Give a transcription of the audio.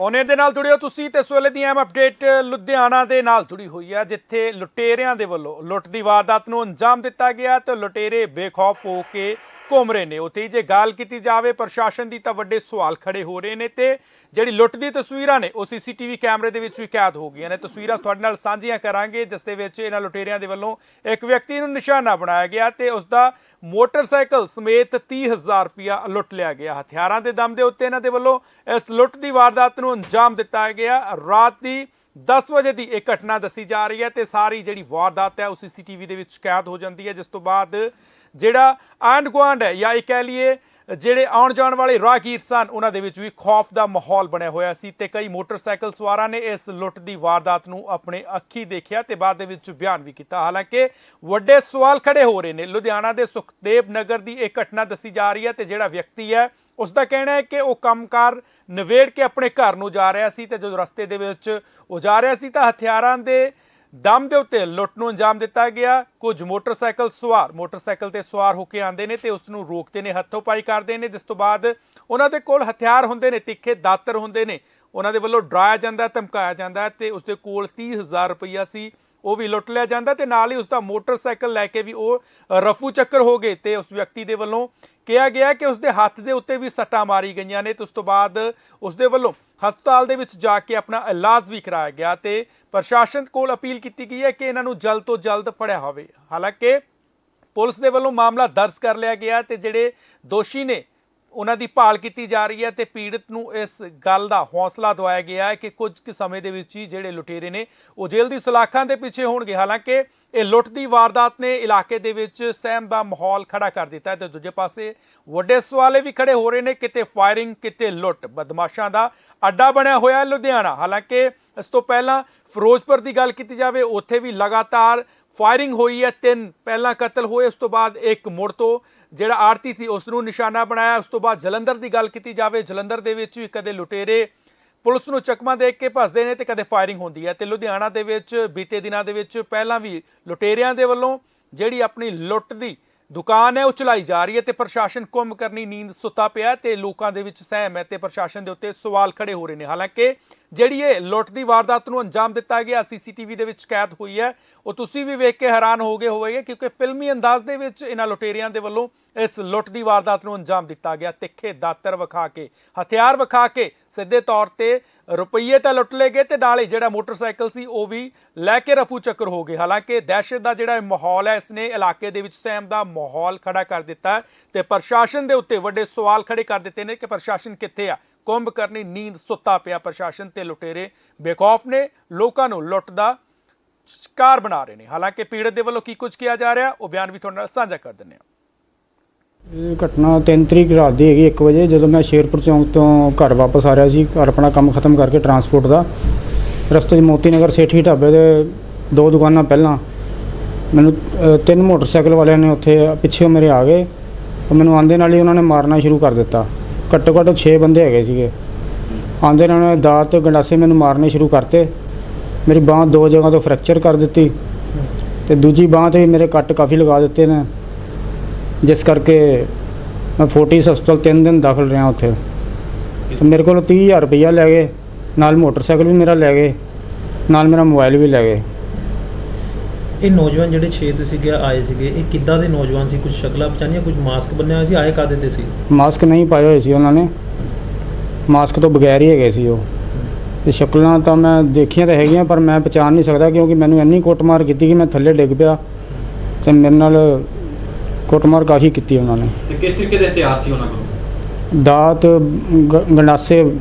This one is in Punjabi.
ਉਹਨੇ ਦੇ ਨਾਲ ਜੁੜਿਓ ਤੁਸੀਂ ਤੇ ਇਸ ਵੇਲੇ ਦੀ ਅਹਿਮ ਅਪਡੇਟ ਲੁਧਿਆਣਾ ਦੇ ਨਾਲ ਜੁੜੀ ਹੋਈ ਹੈ, ਜਿੱਥੇ ਲੁਟੇਰਿਆਂ ਦੇ ਵੱਲੋਂ ਲੁੱਟ ਦੀ ਵਾਰਦਾਤ ਨੂੰ ਅੰਜਾਮ ਦਿੱਤਾ ਗਿਆ ਤੇ ਲੁਟੇਰੇ ਬੇਖੌਫ ਹੋ ਕੇ ਘੁੰਮ ਰਹੇ ਨੇ ਉੱਥੇ। ਹੀ ਜੇ ਗੱਲ ਕੀਤੀ ਜਾਵੇ ਪ੍ਰਸ਼ਾਸਨ ਦੀ ਤਾਂ ਵੱਡੇ ਸਵਾਲ ਖੜੇ ਹੋ ਰਹੇ ਨੇ ਤੇ ਜਿਹੜੀ ਲੁੱਟ ਦੀ ਤਸਵੀਰਾਂ ਨੇ, ਉਹ ਸੀਸੀਟੀਵੀ ਕੈਮਰੇ ਦੇ ਵਿੱਚ ਵੀ ਕੈਦ ਹੋ ਗਈਆਂ ਨੇ। ਤਸਵੀਰਾਂ ਤੁਹਾਡੇ ਨਾਲ ਸਾਂਝੀਆਂ ਕਰਾਂਗੇ, ਜਿਸ ਦੇ ਵਿੱਚ ਇਹਨਾਂ ਲੁਟੇਰਿਆਂ ਦੇ ਵੱਲੋਂ ਇੱਕ ਵਿਅਕਤੀ ਨੂੰ ਨਿਸ਼ਾਨਾ ਬਣਾਇਆ ਗਿਆ ਤੇ ਉਸ ਦਾ ਮੋਟਰਸਾਈਕਲ ਸਮੇਤ 30000 ਰੁਪਇਆ ਲੁੱਟ ਲਿਆ ਗਿਆ। ਹਥਿਆਰਾਂ ਦੇ ਦਮ ਦੇ ਉੱਤੇ ਇਹਨਾਂ ਦੇ ਵੱਲੋਂ ਇਸ ਲੁੱਟ ਦੀ ਵਾਰਦਾਤ ਨੂੰ ਅੰਜਾਮ ਦਿੱਤਾ ਗਿਆ। ਰਾਤ ਦੀ 10 ਵਜੇ ਦੀ ਇਹ ਘਟਨਾ ਦੱਸੀ ਜਾ ਰਹੀ ਹੈ ਤੇ ਸਾਰੀ ਜਿਹੜੀ ਵਾਰਦਾਤ ਹੈ, ਉਹ ਸੀਸੀਟੀਵੀ ਦੇ ਵਿੱਚ ਕੈਦ ਹੋ ਜਾਂਦੀ ਹੈ, ਜਿਸ ਤੋਂ ਬਾਅਦ ਜਿਹੜਾ ਆਂਡ ਗੁਆਂਢ ਹੈ, ਜਾਂ ਇਹ ਕਹਿ ਲਈਏ, ਜਿਹੜੇ ਆਉਣ ਜਾਣ ਵਾਲੇ ਰਾਹਗੀਰ ਸਨ, ਉਹਨਾਂ ਦੇ ਵਿੱਚ ਵੀ ਖੌਫ ਦਾ ਮਾਹੌਲ ਬਣਿਆ ਹੋਇਆ ਸੀ ਤੇ ਕਈ ਮੋਟਰਸਾਈਕਲ ਸਵਾਰਾਂ ਨੇ ਇਸ ਲੁੱਟ ਦੀ ਵਾਰਦਾਤ ਨੂੰ ਆਪਣੇ ਅੱਖੀ ਦੇਖਿਆ ਤੇ ਬਾਅਦ ਦੇ ਵਿੱਚ ਬਿਆਨ ਵੀ ਕੀਤਾ। ਹਾਲਾਂਕਿ ਵੱਡੇ ਸਵਾਲ ਖੜੇ ਹੋ ਰਹੇ ਨੇ। ਲੁਧਿਆਣਾ ਦੇ ਸੁਖਦੇਵ ਨਗਰ ਦੀ ਇਹ ਘਟਨਾ ਦੱਸੀ ਜਾ ਰਹੀ ਹੈ ਤੇ ਜਿਹੜਾ ਵਿਅਕਤੀ ਹੈ, ਉਸ ਦਾ ਕਹਿਣਾ ਹੈ ਕਿ ਉਹ ਕੰਮਕਾਰ ਨਵੇੜ ਕੇ ਆਪਣੇ ਘਰ ਨੂੰ ਜਾ ਰਿਹਾ ਸੀ ਤੇ ਜਦੋਂ ਰਸਤੇ ਦੇ ਵਿੱਚ ਉਹ ਜਾ ਰਿਹਾ ਸੀ ਤਾਂ ਹਥਿਆਰਾਂ ਦੇ ਦਮ ਦੇ ਉੱਤੇ ਲੁੱਟ ਨੂੰ ਅੰਜਾਮ ਦਿੱਤਾ ਗਿਆ। ਕੁਝ ਮੋਟਰਸਾਈਕਲ ਸਵਾਰ, ਮੋਟਰਸਾਈਕਲ ਤੇ ਸਵਾਰ ਹੋ ਕੇ ਆਉਂਦੇ ਨੇ ਤੇ ਉਸ ਨੂੰ ਰੋਕਦੇ ਨੇ, ਹੱਥੋਂ ਪਾਈ ਕਰਦੇ ਨੇ। ਜਿਸ ਤੋਂ ਬਾਅਦ ਉਹਨਾਂ ਦੇ ਕੋਲ ਹਥਿਆਰ ਹੁੰਦੇ ਨੇ, ਤਿੱਖੇ ਦਾਤਰ ਹੁੰਦੇ ਨੇ। ਉਹਨਾਂ ਦੇ ਵੱਲੋਂ ਡਰਾਇਆ ਜਾਂਦਾ, ਧਮਕਾਇਆ ਜਾਂਦਾ ਤੇ ਉਸ ਦੇ ਕੋਲ 30000 ਰੁਪਈਆ ਸੀ। ਉਹ ਵੀ ਲੁੱਟ ਲਿਆ ਜਾਂਦਾ ਤੇ ਨਾਲ ਹੀ ਉਸ ਦਾ ਮੋਟਰਸਾਈਕਲ ਲੈ ਕੇ ਵੀ ਉਹ ਰਫੂ ਚੱਕਰ ਹੋ ਗਏ ਤੇ ਉਸ ਵਿਅਕਤੀ ਦੇ ਵੱਲੋਂ ਕਿਹਾ ਗਿਆ ਕਿ ਉਸ ਦੇ ਹੱਥ ਦੇ ਉੱਤੇ ਵੀ ਸੱਟਾਂ ਮਾਰੀ ਗਈਆਂ ਨੇ ਤੇ ਉਸ ਤੋਂ ਬਾਅਦ ਉਸ ਦੇ ਵੱਲੋਂ ਹਸਪਤਾਲ ਦੇ ਵਿੱਚ ਜਾ ਕੇ ਆਪਣਾ ਇਲਾਜ ਵੀ ਕਰਾਇਆ ਗਿਆ ਤੇ ਪ੍ਰਸ਼ਾਸਨ ਕੋਲ ਅਪੀਲ ਕੀਤੀ ਗਈ ਹੈ ਕਿ ਇਹਨਾਂ ਨੂੰ ਜਲਦ ਤੋਂ ਜਲਦ ਫੜਿਆ ਹੋਵੇ। ਹਾਲਾਂਕਿ ਪੁਲਿਸ ਦੇ ਵੱਲੋਂ ਮਾਮਲਾ ਦਰਜ ਕਰ ਲਿਆ ਗਿਆ ਤੇ ਜਿਹੜੇ ਦੋਸ਼ੀ ਨੇ ਉਹਨਾਂ ਦੀ ਭਾਲ ਕੀਤੀ ਜਾ ਰਹੀ ਹੈ ਤੇ ਪੀੜਤ ਨੂੰ ਇਸ ਗੱਲ ਦਾ ਹੌਸਲਾ ਦਵਾਇਆ ਗਿਆ ਹੈ ਕਿ ਕੁਝ ਕੁ ਸਮੇਂ ਦੇ ਵਿੱਚ ਹੀ ਜਿਹੜੇ ਲੁਟੇਰੇ ਨੇ ਉਹ ਜੇਲ੍ਹ ਦੀ ਸਲਾਖਾਂ ਦੇ ਪਿੱਛੇ ਹੋਣਗੇ। ਹਾਲਾਂਕਿ ਇਹ ਲੁੱਟ ਦੀ ਵਾਰਦਾਤ ਨੇ ਇਲਾਕੇ ਦੇ ਵਿੱਚ ਸਹਿਮ ਦਾ ਮਾਹੌਲ ਖੜਾ ਕਰ ਦਿੱਤਾ ਹੈ ਤੇ ਦੂਜੇ ਪਾਸੇ ਵੱਡੇ ਸਵਾਲੇ ਵੀ ਖੜੇ ਹੋ ਰਹੇ ਨੇ, ਕਿਤੇ ਫਾਇਰਿੰਗ, ਕਿਤੇ ਲੁੱਟ। ਬਦਮਾਸ਼ਾਂ ਦਾ ਅੱਡਾ ਬਣਿਆ ਹੋਇਆ ਹੈ ਲੁਧਿਆਣਾ। ਹਾਲਾਂਕਿ ਇਸ ਤੋਂ ਪਹਿਲਾਂ ਫਿਰੋਜ਼ਪੁਰ ਦੀ ਗੱਲ ਕੀਤੀ ਜਾਵੇ, ਉੱਥੇ ਵੀ ਲਗਾਤਾਰ ਫਾਇਰਿੰਗ ਹੋਈ ਹੈ, ਤਿੰਨ ਪਹਿਲਾਂ ਕਤਲ ਹੋਏ, ਉਸ ਤੋਂ ਬਾਅਦ ਇੱਕ ਮੁੜ ਤੋਂ। ਜਿਹੜਾ ਆਰਤੀ ਸੀ ਉਸ ਨੂੰ ਨਿਸ਼ਾਨਾ ਬਣਾਇਆ, ਉਸ ਤੋਂ ਬਾਅਦ ਜਲੰਧਰ ਦੀ ਗੱਲ ਕੀਤੀ ਜਾਵੇ, ਜਲੰਧਰ ਦੇ ਵਿੱਚ ਵੀ ਕਦੇ ਲੁਟੇਰੇ, ਪੁਲਿਸ ਨੂੰ ਚਕਮਾ ਦੇਖ ਕੇ ਭੱਜਦੇ ਨੇ ਤੇ ਕਦੇ ਫਾਇਰਿੰਗ ਹੁੰਦੀ ਹੈ। ਤੇ ਲੁਧਿਆਣਾ ਦੇ ਵਿੱਚ ਬੀਤੇ ਦਿਨਾਂ ਦੇ ਵਿੱਚ ਪਹਿਲਾਂ ਵੀ ਲੁਟੇਰਿਆਂ ਦੇ ਵੱਲੋਂ ਜਿਹੜੀ ਆਪਣੀ ਲੁੱਟ ਦੀ ਦੁਕਾਨ ਹੈ, ਉਹ ਚਲਾਈ ਜਾ ਰਹੀ ਹੈ ਤੇ ਪ੍ਰਸ਼ਾਸਨ ਕੁੰਮ ਕਰਨੀ ਨੀਂਦ ਸੁੱਤਾ ਪਿਆ ਹੈ ਤੇ ਲੋਕਾਂ ਦੇ ਵਿੱਚ ਸਹਿਮ ਹੈ ਤੇ ਪ੍ਰਸ਼ਾਸਨ ਦੇ ਉੱਤੇ ਸਵਾਲ ਖੜੇ ਹੋ ਰਹੇ ਨੇ। ਹਾਲਾਂਕਿ ਜਿਹੜੀ ਇਹ ਲੁੱਟ ਦੀ ਵਾਰਦਾਤ ਨੂੰ ਅੰਜਾਮ ਦਿੱਤਾ ਗਿਆ, ਸੀਸੀਟੀਵੀ ਦੇ ਵਿੱਚ ਕੈਦ ਹੋਈ ਹੈ, ਉਹ ਤੁਸੀਂ ਵੀ ਵੇਖ ਕੇ ਹੈਰਾਨ ਹੋ ਗਏ ਹੋਵੇਗੇ ਕਿਉਂਕਿ ਫਿਲਮੀ ਅੰਦਾਜ਼ ਦੇ ਵਿੱਚ ਇਹਨਾਂ ਲੁਟੇਰਿਆਂ ਦੇ ਵੱਲੋਂ ਇਸ ਲੁੱਟ ਦੀ ਵਾਰਦਾਤ ਨੂੰ ਅੰਜਾਮ ਦਿੱਤਾ ਗਿਆ। ਤਿੱਖੇ ਦਾਤਰ ਵਿਖਾ ਕੇ, ਹਥਿਆਰ ਵਿਖਾ ਕੇ ਸਿੱਧੇ ਤੌਰ ਤੇ ਰੁਪਈਏ ਤਾਂ ਲੁੱਟ ਲਏ ਗਏ ਤੇ ਹੀ ਜਿਹੜਾ ਮੋਟਰਸਾਈਕਲ ਸੀ ਉਹ ਵੀ ਲੈ ਕੇ ਰਫੂ ਚੱਕਰ ਹੋ ਗਏ। ਹਾਲਾਂਕਿ ਦਹਿਸ਼ਤ ਦਾ ਜਿਹੜਾ ਮਾਹੌਲ ਹੈ, ਇਸ ਨੇ ਇਲਾਕੇ ਦੇ ਵਿੱਚ ਸਹਿਮ ਦਾ ਮਾਹੌਲ ਖੜਾ ਕਰ ਦਿੱਤਾ ਹੈ ਤੇ ਪ੍ਰਸ਼ਾਸਨ ਦੇ ਉੱਤੇ ਵੱਡੇ ਸਵਾਲ ਖੜੇ ਕਰ ਦਿੱਤੇ ਨੇ ਕਿ ਪ੍ਰਸ਼ਾਸਨ ਕਿੱਥੇ ਆ? ਕੁੰਭ ਕਰਨੀ ਨੀਂਦ ਸੁੱਤਾ ਪਿਆ ਪ੍ਰਸ਼ਾਸਨ ਤੇ ਲੁਟੇਰੇ ਬੇਖੌਫ ਨੇ, ਲੋਕਾਂ ਨੂੰ ਲੁੱਟ ਦਾ ਸ਼ਿਕਾਰ ਬਣਾ ਰਹੇ ਨੇ। ਹਾਲਾਂਕਿ ਪੀੜਤ ਦੇ ਵੱਲੋਂ ਕੀ ਕੁਝ ਕੀਤਾ ਜਾ ਰਿਹਾ, ਉਹ ਬਿਆਨ ਵੀ ਤੁਹਾਡੇ ਨਾਲ ਸਾਂਝਾ ਕਰ ਦਿੰਦੇ ਹਾਂ। ਇਹ ਘਟਨਾ 3 ਤਰੀਕ ਰਾਤ ਦੀ ਹੈਗੀ 1 ਵਜੇ ਜਦੋਂ ਮੈਂ ਸ਼ੇਰਪੁਰ ਚੌਂਕ ਤੋਂ ਘਰ ਵਾਪਸ ਆ ਰਿਹਾ ਸੀ ਘਰ ਆਪਣਾ ਕੰਮ ਖਤਮ ਕਰਕੇ ਟਰਾਂਸਪੋਰਟ ਦਾ। ਰਸਤੇ 'ਚ ਮੋਤੀ ਨਗਰ ਸੇਠੀ ਢਾਬੇ ਦੇ ਦੋ ਦੁਕਾਨਾਂ ਪਹਿਲਾਂ। ਮੈਨੂੰ ਅ, ਤਿੰਨ ਮੋਟਰਸਾਈਕਲ ਵਾਲਿਆਂ ਨੇ ਉੱਥੇ ਪਿੱਛੇ ਮੇਰੇ ਆ ਗਏ। ਉਹ ਮੈਨੂੰ ਆਂਦੇ ਨਾਲ ਹੀ ਉਹਨਾਂ ਨੇ ਮਾਰਨਾ ਸ਼ੁਰੂ ਕਰ ਦਿੱਤਾ। ਘੱਟੋ ਘੱਟ 6 ਬੰਦੇ ਹੈਗੇ ਸੀਗੇ। ਆਂਦੇ ਨਾਲ ਉਹਨਾਂ ਨੇ ਦਾਤ ਤੇ ਗੰਡਾਸੇ ਮੈਨੂੰ ਮਾਰਨੇ ਸ਼ੁਰੂ ਕਰਤੇ। ਮੇਰੀ ਬਾਂਹ ਦੋ ਜਗ੍ਹਾ ਤੋਂ ਫ੍ਰੈਕਚਰ ਕਰ ਦਿੱਤੀ। ਤੇ ਦੂਜੀ ਬਾਂਹ ਤੇ ਵੀ ਮੇਰੇ ਕੱਟ ਕਾਫੀ ਲਗਾ ਦਿੱਤੇ ਨੇ। ਜਿਸ ਕਰਕੇ ਮੈਂ ਫੋਰਟਿਸ ਹਸਪਤਾਲ ਤਿੰਨ ਦਿਨ ਦਾਖਲ ਰਿਹਾ ਉੱਥੇ। ਤੇ ਮੇਰੇ ਕੋਲ 30000 ਰੁਪਈਆ ਲੈ ਗਏ ਨਾਲ ਮੋਟਰਸਾਈਕਲ ਵੀ ਮੇਰਾ ਲੈ ਗਏ ਨਾਲ ਮੇਰਾ ਮੋਬਾਈਲ ਵੀ ਲੈ ਗਏ। ਇਹ ਨੌਜਵਾਨ ਜਿਹੜੇ 6 ਤੁਸੀਂ ਗਿਆ ਆਏ ਸੀਗੇ ਇਹ ਕਿੱਦਾਂ ਦੇ ਨੌਜਵਾਨ ਸੀ? ਕੁਝ ਸ਼ਕਲਾਂ ਪਛਾਣੀਆਂ ਕੁਝ ਮਾਸਕ ਬੰਨਿਆ ਹੋਇਆ ਸੀ? ਆਏ ਕਾਦੇ ਤੇ ਸੀ? ਮਾਸਕ ਨਹੀਂ ਪਾਏ ਹੋਏ ਸੀ ਉਹਨਾਂ ਨੇ। ਮਾਸਕ ਤੋਂ ਬਗੈਰ ਹੀ ਹੈਗੇ ਸੀ ਉਹ। ਤੇ ਸ਼ਕਲਾਂ ਤਾਂ ਮੈਂ ਦੇਖੀਆਂ ਤਾਂ ਹੈਗੀਆਂ ਪਰ ਮੈਂ ਪਛਾਣ ਨਹੀਂ ਸਕਦਾ ਕਿਉਂਕਿ ਮੈਨੂੰ ਇੰਨੀ ਕੁੱਟਮਾਰ ਕੀਤੀ ਕਿ ਮੈਂ ਥੱਲੇ ਡਿੱਗ ਪਿਆ। ਤੇ ਮੇਰੇ ਨਾਲ ਕੁੱਟਮਾਰ ਕਾਫੀ ਕੀਤੀ ਉਹਨਾਂ ਨੇ। ਤੇ ਕਿਸ ਤਰੀਕੇ ਦੇ ਹਥਿਆਰ ਸੀ ਉਹਨਾਂ ਕੋਲ? ਦਾਤ ਗ- ਗੰਡਾਸੇ